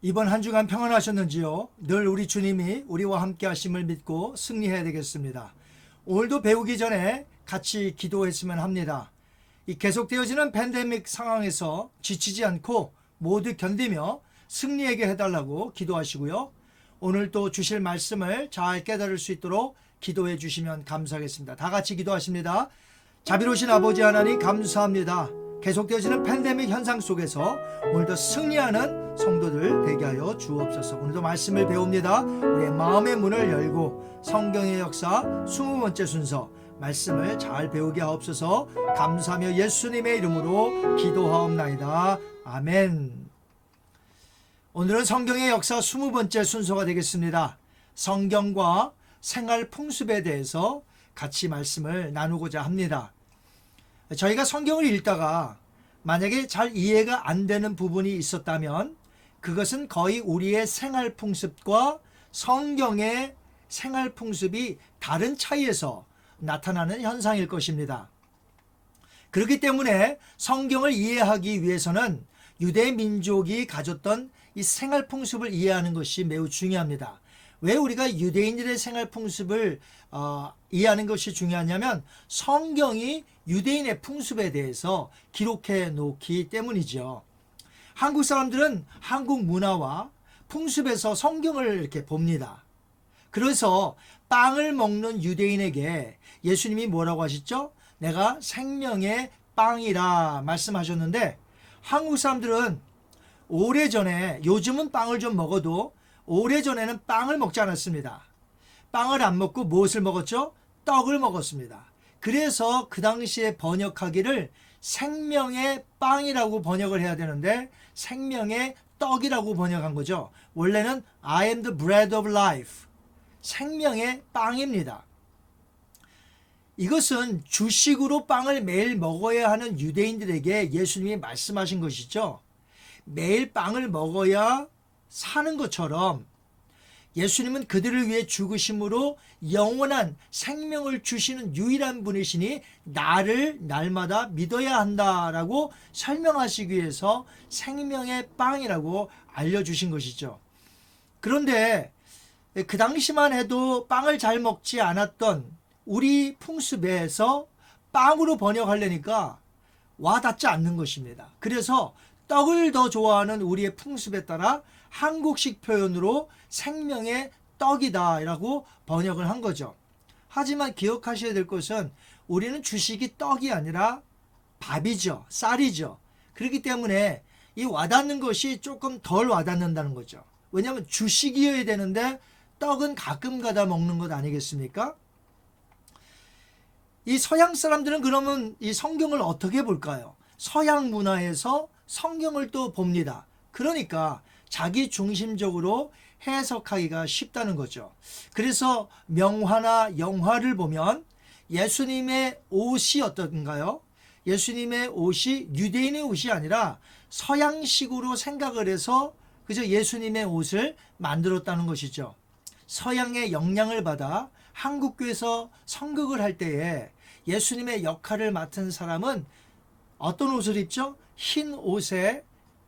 이번 한 주간 평안하셨는지요? 늘 우리 주님이 우리와 함께 하심을 믿고 승리해야 되겠습니다. 오늘도 배우기 전에 같이 기도했으면 합니다. 이 계속되어지는 팬데믹 상황에서 지치지 않고 모두 견디며 승리하게 해달라고 기도하시고요. 오늘 또 주실 말씀을 잘 깨달을 수 있도록 기도해 주시면 감사하겠습니다. 다 같이 기도하십니다. 자비로우신 아버지 하나님 감사합니다. 계속되어지는 팬데믹 현상 속에서 오늘도 승리하는 성도들 되게 하여 주옵소서. 오늘도 말씀을 배웁니다. 우리의 마음의 문을 열고 성경의 역사 20번째 순서 말씀을 잘 배우게 하옵소서. 감사하며 예수님의 이름으로 기도하옵나이다. 아멘. 오늘은 성경의 역사 20번째 순서가 되겠습니다. 성경과 생활 풍습에 대해서 같이 말씀을 나누고자 합니다. 저희가 성경을 읽다가 만약에 잘 이해가 안 되는 부분이 있었다면 그것은 거의 우리의 생활 풍습과 성경의 생활 풍습이 다른 차이에서 나타나는 현상일 것입니다. 그렇기 때문에 성경을 이해하기 위해서는 유대 민족이 가졌던 이 생활 풍습을 이해하는 것이 매우 중요합니다. 왜 우리가 유대인들의 생활 풍습을 어, 이해하는 것이 중요하냐면 성경이 유대인의 풍습에 대해서 기록해 놓기 때문이죠. 한국 사람들은 한국 문화와 풍습에서 성경을 이렇게 봅니다. 그래서 빵을 먹는 유대인에게 예수님이 뭐라고 하셨죠? 내가 생명의 빵이라 말씀하셨는데 한국 사람들은 오래전에 요즘은 빵을 좀 먹어도 오래전에는 빵을 먹지 않았습니다. 빵을 안 먹고 무엇을 먹었죠? 떡을 먹었습니다. 그래서 그 당시에 번역하기를 생명의 빵이라고 번역을 해야 되는데 생명의 떡이라고 번역한 거죠. 원래는 I am the bread of life. 생명의 빵입니다. 이것은 주식으로 빵을 매일 먹어야 하는 유대인들에게 예수님이 말씀하신 것이죠. 매일 빵을 먹어야 사는 것처럼 예수님은 그들을 위해 죽으심으로 영원한 생명을 주시는 유일한 분이시니 나를 날마다 믿어야 한다라고 설명하시기 위해서 생명의 빵이라고 알려주신 것이죠. 그런데 그 당시만 해도 빵을 잘 먹지 않았던 우리 풍습에서 빵으로 번역하려니까 와닿지 않는 것입니다. 그래서 떡을 더 좋아하는 우리의 풍습에 따라 한국식 표현으로 생명의 떡이다라고 번역을 한 거죠. 하지만 기억하셔야 될 것은 우리는 주식이 떡이 아니라 밥이죠. 쌀이죠. 그렇기 때문에 이 와닿는 것이 조금 덜 와닿는다는 거죠. 왜냐하면 주식이어야 되는데 떡은 가끔 가다 먹는 것 아니겠습니까? 이 서양 사람들은 그러면 이 성경을 어떻게 볼까요? 서양 문화에서 성경을 또 봅니다. 그러니까 자기 중심적으로 해석하기가 쉽다는 거죠. 그래서 명화나 영화를 보면 예수님의 옷이 어떤가요? 예수님의 옷이 유대인의 옷이 아니라 서양식으로 생각을 해서 그저 예수님의 옷을 만들었다는 것이죠. 서양의 영향을 받아 한국교에서 성극을 할 때에 예수님의 역할을 맡은 사람은 어떤 옷을 입죠? 흰 옷에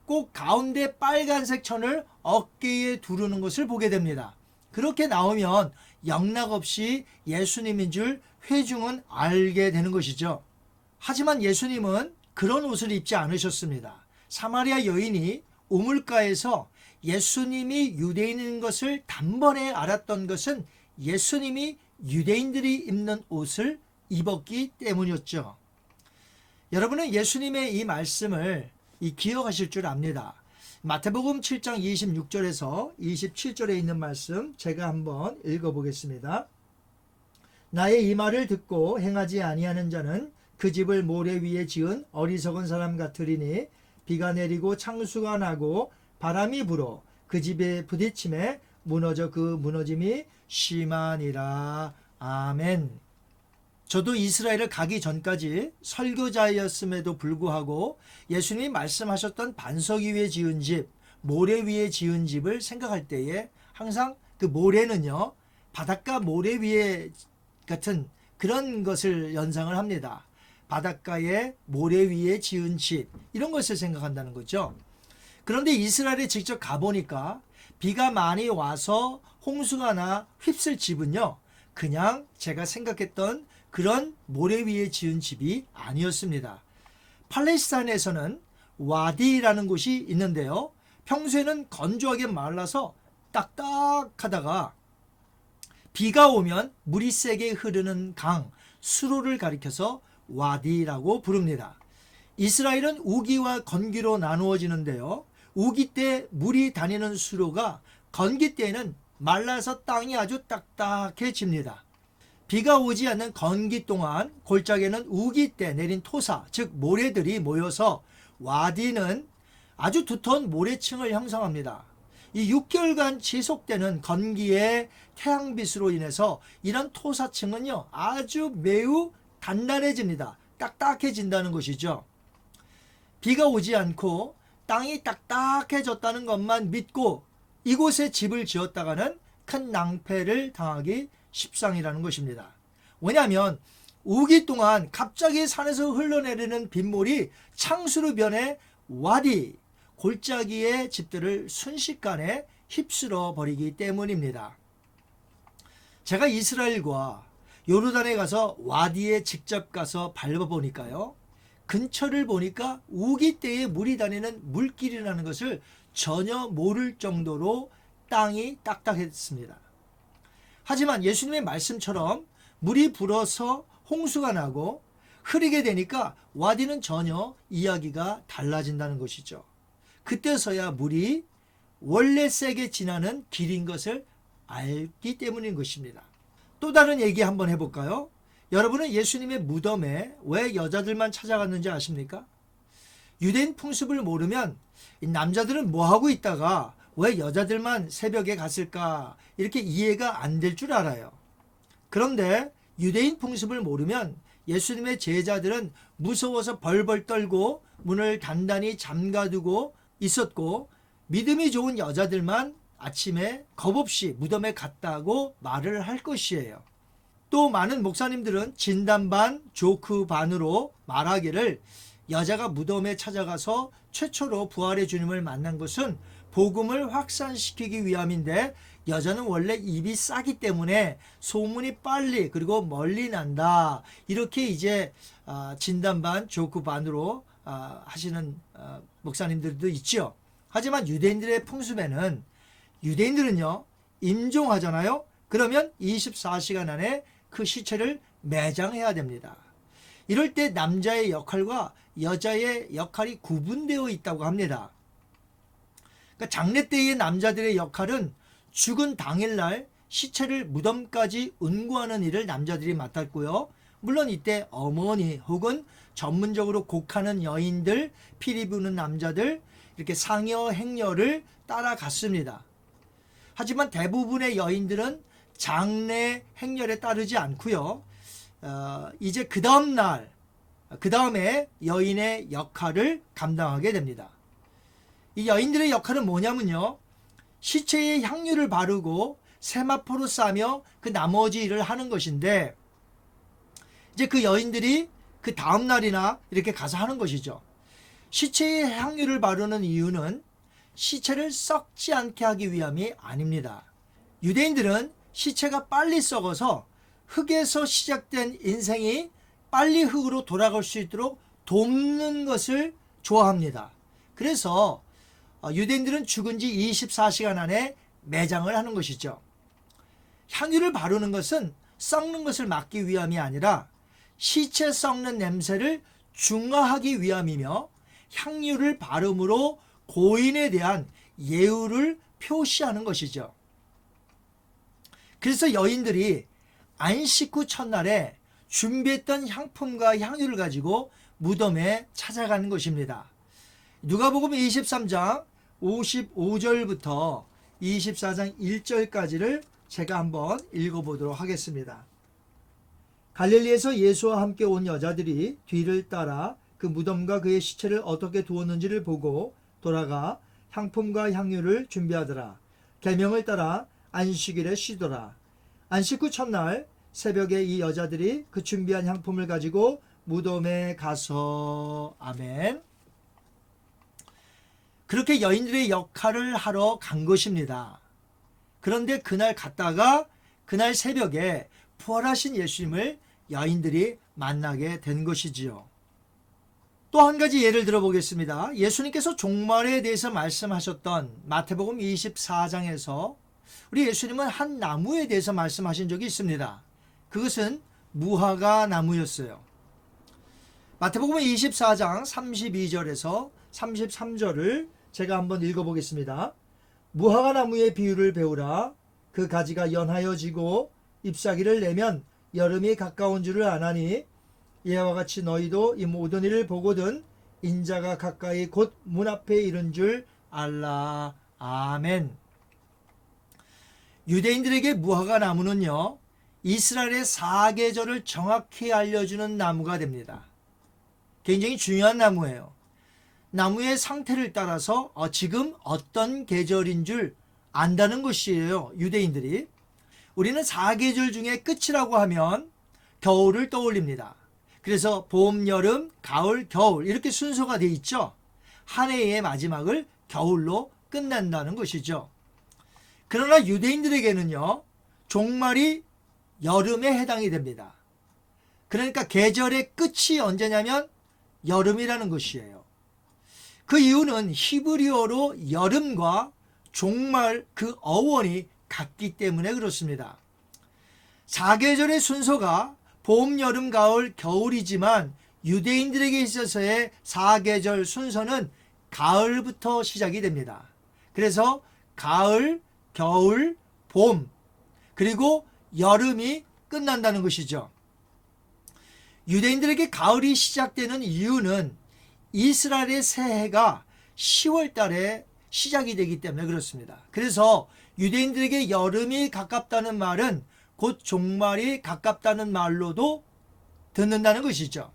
꼭 가운데 빨간색 천을 어깨에 두르는 것을 보게 됩니다. 그렇게 나오면 영락 없이 예수님인 줄 회중은 알게 되는 것이죠. 하지만 예수님은 그런 옷을 입지 않으셨습니다. 사마리아 여인이 우물가에서 예수님이 유대인인 것을 단번에 알았던 것은 예수님이 유대인들이 입는 옷을 입었기 때문이었죠. 여러분은 예수님의 이 말씀을 이 기억하실 줄 압니다. 마태복음 7장 26절에서 27절에 있는 말씀 제가 한번 읽어보겠습니다. 나의 이 말을 듣고 행하지 아니하는 자는 그 집을 모래 위에 지은 어리석은 사람 같으리니 비가 내리고 창수가 나고 바람이 불어 그 집에 부딪힘에 무너져 그 무너짐이 심하니라. 아멘. 저도 이스라엘을 가기 전까지 설교자였음에도 불구하고 예수님이 말씀하셨던 반석 위에 지은 집, 모래 위에 지은 집을 생각할 때에 항상 그 모래는요, 바닷가 모래 위에 같은 그런 것을 연상을 합니다. 바닷가에 모래 위에 지은 집, 이런 것을 생각한다는 거죠. 그런데 이스라엘에 직접 가보니까 비가 많이 와서 홍수가 나 휩쓸 집은요. 그냥 제가 생각했던 그런 모래 위에 지은 집이 아니었습니다. 팔레스타인에서는 와디라는 곳이 있는데요. 평소에는 건조하게 말라서 딱딱하다가 비가 오면 물이 세게 흐르는 강, 수로를 가리켜서 와디라고 부릅니다. 이스라엘은 우기와 건기로 나누어지는데요. 우기 때 물이 다니는 수로가 건기 때에는 말라서 땅이 아주 딱딱해집니다. 비가 오지 않는 건기 동안 골짜기에는 우기 때 내린 토사, 즉 모래들이 모여서 와디는 아주 두터운 모래층을 형성합니다. 이 6개월간 지속되는 건기의 태양빛으로 인해서 이런 토사층은요 아주 매우 단단해집니다. 딱딱해진다는 것이죠. 비가 오지 않고 땅이 딱딱해졌다는 것만 믿고 이곳에 집을 지었다가는 큰 낭패를 당하기 십상이라는 것입니다. 왜냐하면 우기 동안 갑자기 산에서 흘러내리는 빗물이 창수로 변해 와디 골짜기의 집들을 순식간에 휩쓸어 버리기 때문입니다. 제가 이스라엘과 요르단에 가서 와디에 직접 가서 밟아보니까요. 근처를 보니까 우기 때에 물이 다니는 물길이라는 것을 전혀 모를 정도로 땅이 딱딱했습니다. 하지만 예수님의 말씀처럼 물이 불어서 홍수가 나고 흐리게 되니까 와디는 전혀 이야기가 달라진다는 것이죠. 그때서야 물이 원래 세게 지나는 길인 것을 알기 때문인 것입니다. 또 다른 얘기 한번 해볼까요? 여러분은 예수님의 무덤에 왜 여자들만 찾아갔는지 아십니까? 유대인 풍습을 모르면 이 남자들은 뭐 하고 있다가 왜 여자들만 새벽에 갔을까 이렇게 이해가 안 될 줄 알아요. 그런데 유대인 풍습을 모르면 예수님의 제자들은 무서워서 벌벌 떨고 문을 단단히 잠가두고 있었고 믿음이 좋은 여자들만 아침에 겁없이 무덤에 갔다고 말을 할 것이에요. 또 많은 목사님들은 진단 반, 조크 반으로 말하기를 여자가 무덤에 찾아가서 최초로 부활의 주님을 만난 것은 복음을 확산시키기 위함인데 여자는 원래 입이 싸기 때문에 소문이 빨리 그리고 멀리 난다. 이렇게 이제 아, 진단 반, 조크 반으로 아, 하시는 아, 목사님들도 있죠. 하지만 유대인들의 풍습에는 유대인들은요 임종하잖아요. 그러면 24시간 안에 그 시체를 매장해야 됩니다. 이럴 때 남자의 역할과 여자의 역할이 구분되어 있다고 합니다. 그러니까 장례 때의 남자들의 역할은 죽은 당일날 시체를 무덤까지 운구하는 일을 남자들이 맡았고요. 물론 이때 어머니 혹은 전문적으로 곡하는 여인들, 피리 부는 남자들, 이렇게 상여 행렬을 따라갔습니다. 하지만 대부분의 여인들은 장례 행렬에 따르지 않고요. 어, 이제 그 다음 날, 그 다음에 여인의 역할을 감당하게 됩니다. 이 여인들의 역할은 뭐냐면요. 시체에 향유를 바르고 세마포로 싸며 그 나머지 일을 하는 것인데 이제 그 여인들이 그 다음 날이나 이렇게 가서 하는 것이죠. 시체에 향유를 바르는 이유는 시체를 썩지 않게 하기 위함이 아닙니다. 유대인들은 시체가 빨리 썩어서 흙에서 시작된 인생이 빨리 흙으로 돌아갈 수 있도록 돕는 것을 좋아합니다. 그래서 어, 유대인들은 죽은 지 24시간 안에 매장을 하는 것이죠. 향유를 바르는 것은 썩는 것을 막기 위함이 아니라 시체 썩는 냄새를 중화하기 위함이며 향유를 바름으로 고인에 대한 예우를 표시하는 것이죠. 그래서 여인들이 안식 후 첫날에 준비했던 향품과 향유를 가지고 무덤에 찾아가는 것입니다. 누가복음 23장 55절부터 24장 1절까지를 제가 한번 읽어보도록 하겠습니다. 갈릴리에서 예수와 함께 온 여자들이 뒤를 따라 그 무덤과 그의 시체를 어떻게 두었는지를 보고 돌아가 향품과 향유를 준비하더라. 계명을 따라 안식일에 쉬더라. 안식 후 첫날 새벽에 이 여자들이 그 준비한 향품을 가지고 무덤에 가서 아멘. 그렇게 여인들의 역할을 하러 간 것입니다. 그런데 그날 갔다가 그날 새벽에 부활하신 예수님을 여인들이 만나게 된 것이지요. 또 한 가지 예를 들어보겠습니다. 예수님께서 종말에 대해서 말씀하셨던 마태복음 24장에서 우리 예수님은 한 나무에 대해서 말씀하신 적이 있습니다. 그것은 무화과 나무였어요. 마태복음 24장 32절에서 33절을 제가 한번 읽어보겠습니다. 무화과 나무의 비유를 배우라. 그 가지가 연하여 지고 잎사귀를 내면 여름이 가까운 줄을 아나니 이와 같이 너희도 이 모든 일을 보거든 인자가 가까이 곧 문 앞에 이른 줄 알라. 아멘. 유대인들에게 무화과 나무는요, 이스라엘의 사계절을 정확히 알려주는 나무가 됩니다. 굉장히 중요한 나무예요. 나무의 상태를 따라서 어, 지금 어떤 계절인 줄 안다는 것이에요. 유대인들이. 우리는 사계절 중에 끝이라고 하면 겨울을 떠올립니다. 그래서 봄, 여름, 가을, 겨울 이렇게 순서가 돼 있죠. 한 해의 마지막을 겨울로 끝낸다는 것이죠. 그러나 유대인들에게는요. 종말이 여름에 해당이 됩니다. 그러니까 계절의 끝이 언제냐면 여름이라는 것이에요. 그 이유는 히브리어로 여름과 종말 그 어원이 같기 때문에 그렇습니다. 사계절의 순서가 봄, 여름, 가을, 겨울이지만 유대인들에게 있어서의 사계절 순서는 가을부터 시작이 됩니다. 그래서 가을, 겨울, 봄, 그리고 여름이 끝난다는 것이죠. 유대인들에게 가을이 시작되는 이유는 이스라엘의 새해가 10월 달에 시작이 되기 때문에 그렇습니다. 그래서 유대인들에게 여름이 가깝다는 말은 곧 종말이 가깝다는 말로도 듣는다는 것이죠.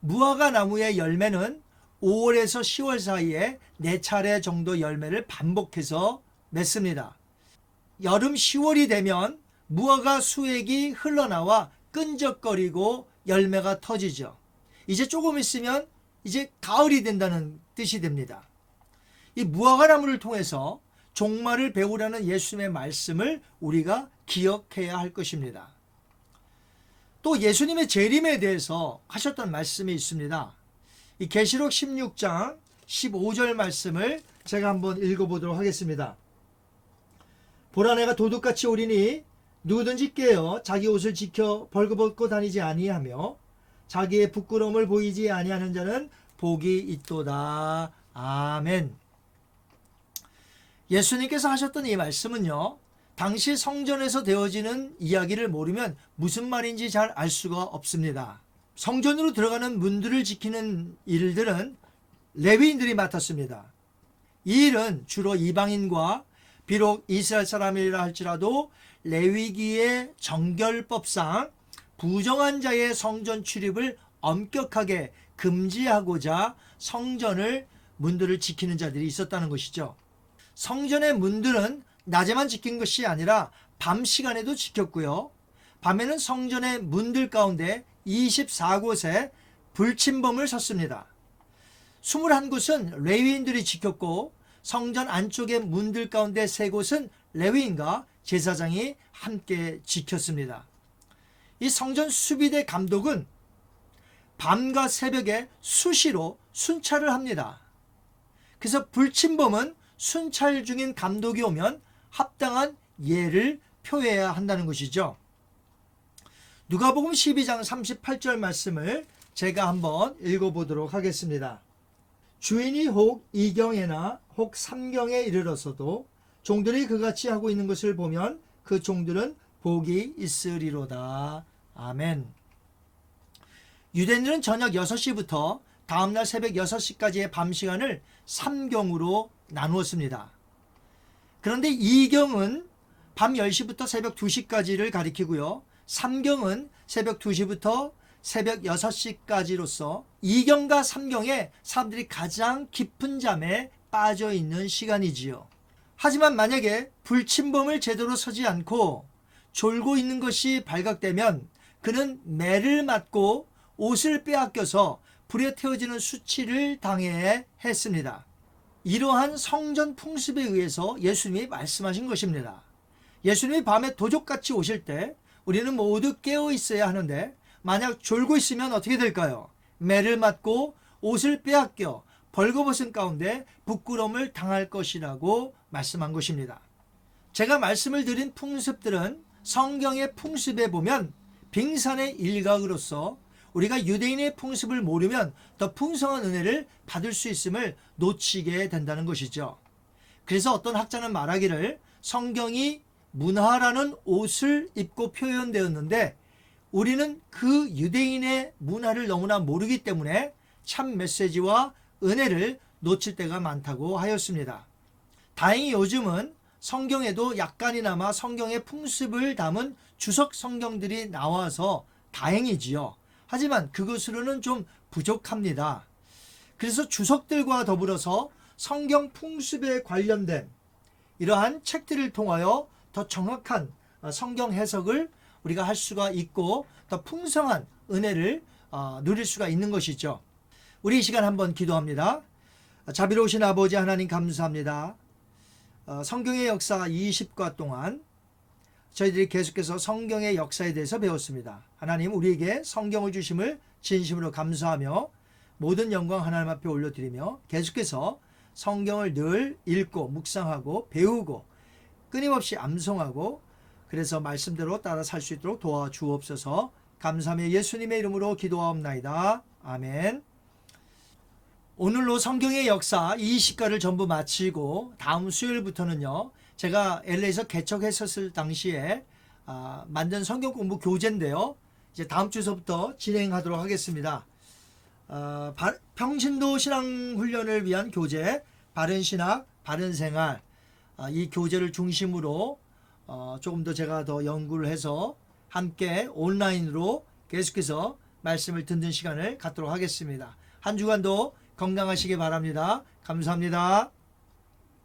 무화과 나무의 열매는 5월에서 10월 사이에 4차례 정도 열매를 반복해서 맺습니다. 여름 10월이 되면 무화과 수액이 흘러나와 끈적거리고 열매가 터지죠. 이제 조금 있으면 이제 가을이 된다는 뜻이 됩니다. 이 무화과 나무를 통해서 종말을 배우라는 예수님의 말씀을 우리가 기억해야 할 것입니다. 또 예수님의 재림에 대해서 하셨던 말씀이 있습니다. 이 계시록 16장 15절 말씀을 제가 한번 읽어보도록 하겠습니다. 보라 내가 도둑같이 오리니 누구든지 깨어 자기 옷을 지켜 벌거벗고 다니지 아니하며 자기의 부끄러움을 보이지 아니하는 자는 복이 있도다. 아멘. 예수님께서 하셨던 이 말씀은요. 당시 성전에서 되어지는 이야기를 모르면 무슨 말인지 잘 알 수가 없습니다. 성전으로 들어가는 문들을 지키는 일들은 레위인들이 맡았습니다. 이 일은 주로 이방인과 비록 이스라엘 사람이라 할지라도 레위기의 정결법상 부정한 자의 성전 출입을 엄격하게 금지하고자 성전을 문들을 지키는 자들이 있었다는 것이죠. 성전의 문들은 낮에만 지킨 것이 아니라 밤 시간에도 지켰고요. 밤에는 성전의 문들 가운데 24곳에 불침범을 섰습니다. 21곳은 레위인들이 지켰고 성전 안쪽의 문들 가운데 세 곳은 레위인과 제사장이 함께 지켰습니다. 이 성전 수비대 감독은 밤과 새벽에 수시로 순찰을 합니다. 그래서 불침범은 순찰 중인 감독이 오면 합당한 예를 표해야 한다는 것이죠. 누가복음 12장 38절 말씀을 제가 한번 읽어보도록 하겠습니다. 주인이 혹 이경에나 혹 삼경에 이르러서도 종들이 그같이 하고 있는 것을 보면 그 종들은 복이 있으리로다. 아멘. 유대인들은 저녁 6시부터 다음날 새벽 6시까지의 밤 시간을 3경으로 나누었습니다. 그런데 이경은 밤 10시부터 새벽 2시까지를 가리키고요. 3경은 새벽 2시부터 새벽 6시까지로서 2경과 3경에 사람들이 가장 깊은 잠에 빠져 있는 시간이지요. 하지만 만약에 불침범을 제대로 서지 않고 졸고 있는 것이 발각되면 그는 매를 맞고 옷을 빼앗겨서 불에 태워지는 수치를 당해야 했습니다. 이러한 성전 풍습에 의해서 예수님이 말씀하신 것입니다. 예수님이 밤에 도적같이 오실 때 우리는 모두 깨어 있어야 하는데 만약 졸고 있으면 어떻게 될까요? 매를 맞고 옷을 빼앗겨 벌거벗은 가운데 부끄러움을 당할 것이라고 말씀한 것입니다. 제가 말씀을 드린 풍습들은 성경의 풍습에 보면 빙산의 일각으로서 우리가 유대인의 풍습을 모르면 더 풍성한 은혜를 받을 수 있음을 놓치게 된다는 것이죠. 그래서 어떤 학자는 말하기를 성경이 문화라는 옷을 입고 표현되었는데 우리는 그 유대인의 문화를 너무나 모르기 때문에 참 메시지와 은혜를 놓칠 때가 많다고 하였습니다. 다행히 요즘은 성경에도 약간이나마 성경의 풍습을 담은 주석 성경들이 나와서 다행이지요. 하지만 그것으로는 좀 부족합니다. 그래서 주석들과 더불어서 성경 풍습에 관련된 이러한 책들을 통하여 더 정확한 어, 성경 해석을 우리가 할 수가 있고 더 풍성한 은혜를 어, 누릴 수가 있는 것이죠. 우리 이 시간 한번 기도합니다. 자비로우신 아버지 하나님 감사합니다. 어, 성경의 역사 20과 동안 저희들이 계속해서 성경의 역사에 대해서 배웠습니다. 하나님 우리에게 성경을 주심을 진심으로 감사하며 모든 영광 하나님 앞에 올려드리며 계속해서 성경을 늘 읽고 묵상하고 배우고 끊임없이 암송하고 그래서 말씀대로 따라 살 수 있도록 도와주옵소서 감사하며 예수님의 이름으로 기도하옵나이다. 아멘. 오늘로 성경의 역사 20과를 전부 마치고 다음 수요일부터는요. 제가 LA에서 개척했었을 당시에 아, 만든 성경 공부 교재인데요. 이제 다음 주서부터 진행하도록 하겠습니다. 어, 바- 평신도 신앙 훈련을 위한 교재 바른 신학 바른 생활 아, 이 교재를 중심으로 어, 조금 더 제가 더 연구를 해서 함께 온라인으로 계속해서 말씀을 듣는 시간을 갖도록 하겠습니다. 한 주간도 건강하시기 바랍니다. 감사합니다.